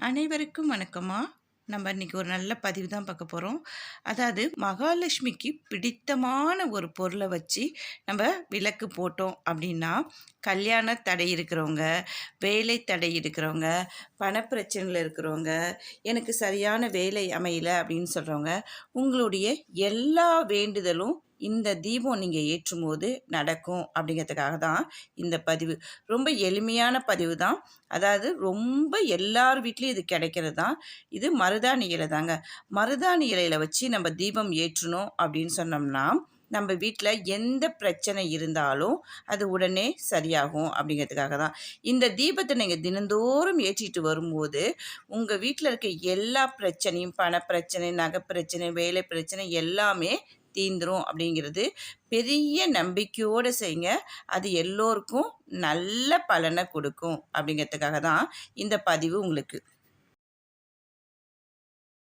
அனைவருக்கும் வணக்கமா நம்ம இன்னைக்கு ஒரு நல்ல பதிவு தான் பார்க்க போகிறோம் அதாவது மகாலட்சுமிக்கு பிடித்தமான ஒரு பொருளை வச்சு நம்ம விளக்கு போட்டோம் அப்படின்னா கல்யாண தடை இருக்கிறவங்க வேலை தடை இருக்கிறவங்க பணப்பிரச்சனையில் இருக்கிறவங்க எனக்கு சரியான வேலை அமையல அப்படின்னு சொல்கிறவங்க உங்களுடைய எல்லா வேண்டுதலும் இந்த தீபம் நீங்கள் ஏற்றும் போது நடக்கும் அப்படிங்கிறதுக்காக தான் இந்த பதிவு. ரொம்ப எளிமையான பதிவு தான். அதாவது ரொம்ப எல்லார் வீட்லேயும் இது கிடைக்கிறது தான். இது மருதாணி இலை தாங்க மருதாணி இலையில் வச்சு நம்ம தீபம் ஏற்றணும் அப்படின்னு சொன்னோம்னா நம்ம வீட்டில் எந்த பிரச்சனை இருந்தாலும் அது உடனே சரியாகும் அப்படிங்கிறதுக்காக தான். இந்த தீபத்தை நீங்கள் தினந்தோறும் ஏற்றிட்டு வரும்போது உங்கள் வீட்டில் இருக்க எல்லா பிரச்சனையும் பண பிரச்சனை நகை பிரச்சனை வேலை பிரச்சனை எல்லாமே தீந்துரும் அப்படிங்கிறது பெரிய நம்பிக்கையோடு செய்யுங்க அது எல்லோருக்கும் நல்ல பலனை கொடுக்கும் அப்படிங்கிறதுக்காக தான் இந்த பதிவு உங்களுக்கு.